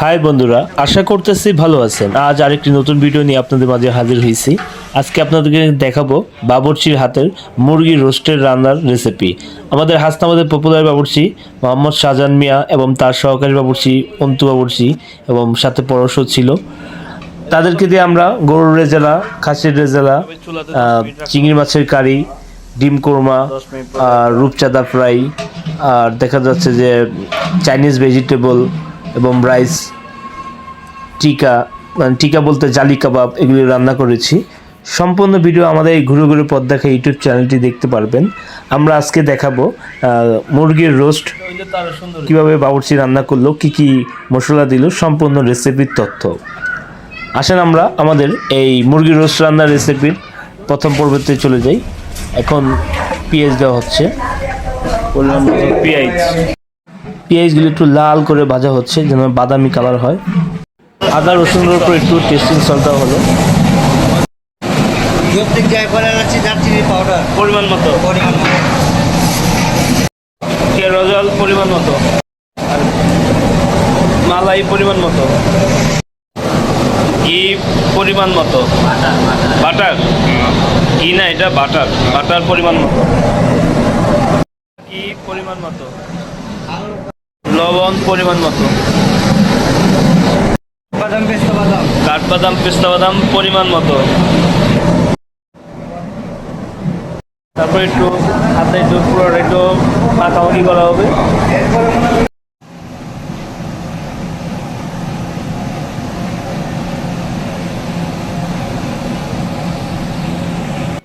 High বন্ধুরা, আশা করতেছি ভালো আছেন। আজ আরেকটি নতুন ভিডিও নিয়ে আপনাদের মাঝে হাজির হয়েছি। আজকে আপনাদেরকে দেখাবো বাবরচির হাতের মুরগির রোস্টের রান্নার রেসিপি আমাদের হাসনাবাদের পপুলার বাবরচি মোহাম্মদ শাহজাহান মিয়া এবং তার সহকারী বাবরচি অন্তু বাবরচি এবং সাথে পরশও ছিল। তাদেরকে দিয়ে আমরা গরুর রেজালা, খাসির রেজালা চিংড়ি মাছের কারি, ডিম কোরমা, আর রূপচাঁদা ফ্রাই, আর দেখা যাচ্ছে যে চাইনিজ ভেজিটেবল এবং রাইস টিকা মানে টিকা বলতে জালি কাবাব এগুলি রান্না করেছি। সম্পূর্ণ ভিডিও আমাদের এই ঘুরে ঘুরে পথ দেখা ইউটিউব চ্যানেলটি দেখতে পারবেন। আমরা আজকে দেখাবো মুরগির রোস্ট কীভাবে বাবুর্চি রান্না করল, কি কি মশলা দিল, সম্পূর্ণ রেসিপির তথ্য। আসেন আমরা আমাদের এই মুরগির রোস্ট রান্নার রেসিপির প্রথম পর্বতে চলে যাই। এখন পেঁয়াজ দেওয়া হচ্ছে। মতো পেঁয়াজ। পেঁয়াজগুলো একটু লাল করে ভাজা হচ্ছে, যেন বাদামি কালার হয়। আদা, রসুনের উপর একটু টেস্টিং সল্ট হলো। পরিমাণ মতো। পরিমাণ মতো। মালাই, পরিমাণ মতো। পরিমাণ মতো। বাটার? এটা বাটার। বাটার, পরিমাণ মতো। পরিমাণ মতো। লবণ পরিমাণ মতো। বাদাম পেস্তা বাদাম। কাঠবাদাম পেস্তা বাদাম পরিমাণ মতো। তারপর একটু হাতে একটু পুরো একটু মাখামাখি করা হবে।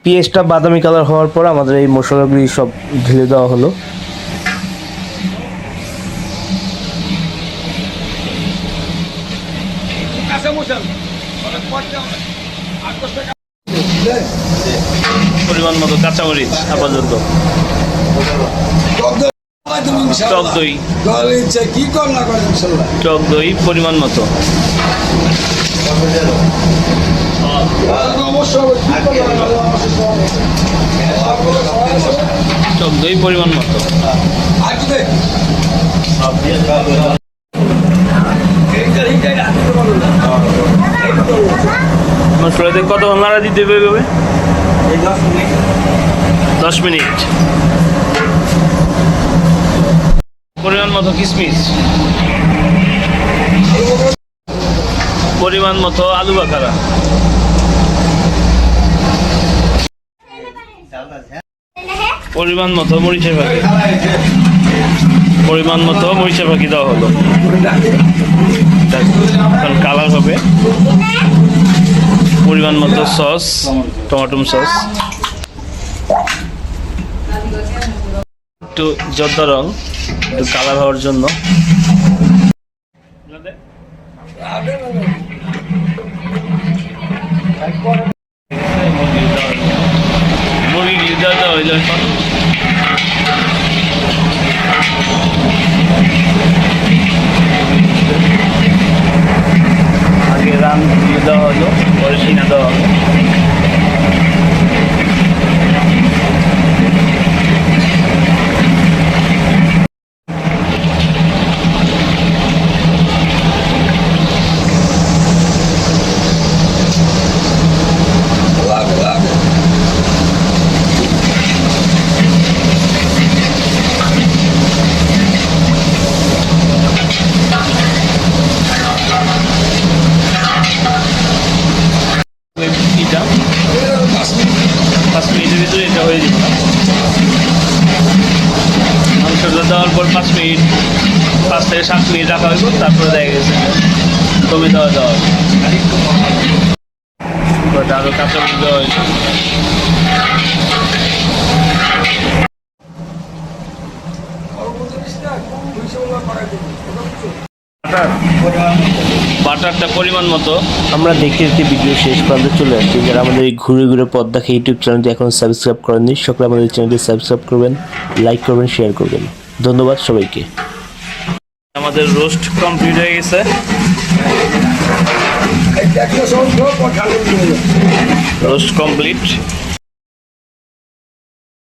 পেঁয়াজটা বাদামি কালার হওয়ার পর আমাদের এই মশলাগুলি সব ঢেলে দেওয়া হলো। পরিমাণ মতো কাঁচামরিচ আপাতত। টক দই। কি টক দই পরিমাণ মতো। টক দই পরিমাণ মতো। আজকে দেখ মশলাতে কত নাড়া দিতে হবে এভাবে? দশ মিনিট। পরিমাণ মতো কিশমিশ পরিমাণ মতো আলু বাখারা পরিমাণ মতো মরিচের পাখি পরিমাণ মতো মরিচের পাখি দেওয়া হলো। এখন কালার হবে। পরিমাণ মতো সস টমাটো সস একটু জর্দা রং, একটু কালার হওয়ার জন্য। মুরগি দেওয়া হইল এখন। আগে রান দিয়ে দেওয়া হলো পরে সিনা দেওয়া হলো। মাংসটা দেওয়ার পর পাঁচ মিনিট, পাঁচ থেকে সাত মিনিট রাখা হইব তারপরে দেখা গেছে। টমেটো দেওয়া দেওয়া হবে আরও কাঁচা দেওয়া হয়েছে বাটারটা পরিমাণ মতো। আমরা দেখতে দেখতে ভিডিও শেষ পর্যন্ত চলে আসছি। যারা আমাদের এই ঘুরে ঘুরে পথ দেখা ইউটিউব চ্যানেলটি এখন সাবস্ক্রাইব করেননি, সকলে আমাদের চ্যানেলটি সাবস্ক্রাইব করবেন লাইক করবেন শেয়ার করবেন। ধন্যবাদ সবাইকে। আমাদের রোস্ট কমপ্লিট হয়ে গেছে। Roast complete.